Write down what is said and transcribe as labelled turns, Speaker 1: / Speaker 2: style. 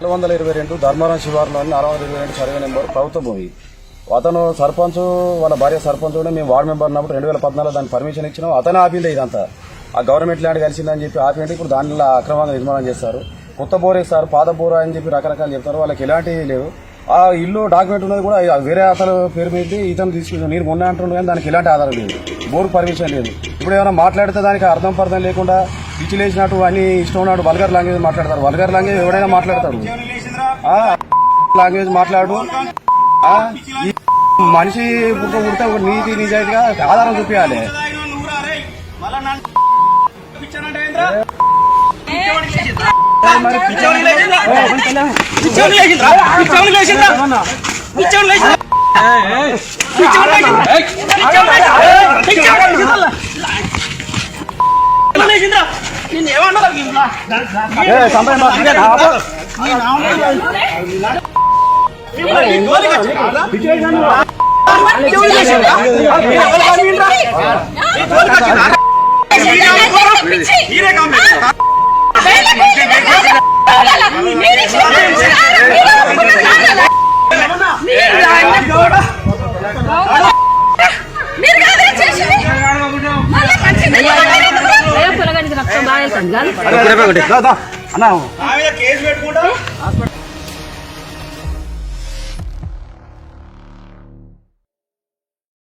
Speaker 1: రెండు వందల ఇరవై రెండు ధర్మవరం శివారులోని నాలుగు వందల ఇరవై రెండు సర్వే నెంబర్ ప్రభుత్వ భూమి. అతను సర్పంచ్ వాళ్ళ భార్య సర్పంచ్ కూడా మేము వార్డు మెంబర్ ఉన్నప్పుడు రెండు వేల పద్నాలుగు దానికి పర్మిషన్ ఇచ్చినాం. అతనే ఆపిండే ఇదంతా. ఆ గవర్నమెంట్ ల్యాండ్ కలిసిందని చెప్పి ఆపిండి ఇప్పుడు దానిలో అక్రమంగా నిర్మాణం చేస్తారు. కొత్త బోర్ వేస్తారు పాత బోర్ అని చెప్పి రకరకాలు చెప్తారు. వాళ్ళకి ఎలాంటివి లేవు. ఆ ఇల్లు డాక్యుమెంట్ ఉన్నది కూడా వేరే అతను పేరు మీద ఇతను తీసుకుని నేను మొన్న అంటుండే కానీ దానికి ఎలాంటి ఆధారం లేదు. బోర్ పర్మిషన్ లేదు. ఇప్పుడు ఏమైనా మాట్లాడితే దానికి అర్థం పర్థం లేకుండా పిచ్చిలేసినట్టు అన్ని ఇష్టం ఉన్నాడు వల్గర్ లాంగ్వేజ్ మాట్లాడతారు వల్గర్ లాంగ్వేజ్ ఎవడైనా మాట్లాడతాడు ఆ, లాంగ్వేజ్ మాట్లాడు మనిషి పుట్ట పుడితే ఒక నీతి నిజాయితీగా ఆధారం చూపించాలి మరి ఏ, సంపద మాత్రమే ఆపు.
Speaker 2: మీరు కాదే చేసింది? మళ్ళీ మంచిది
Speaker 1: అన్న
Speaker 3: కేసు పెట్టుకుంటా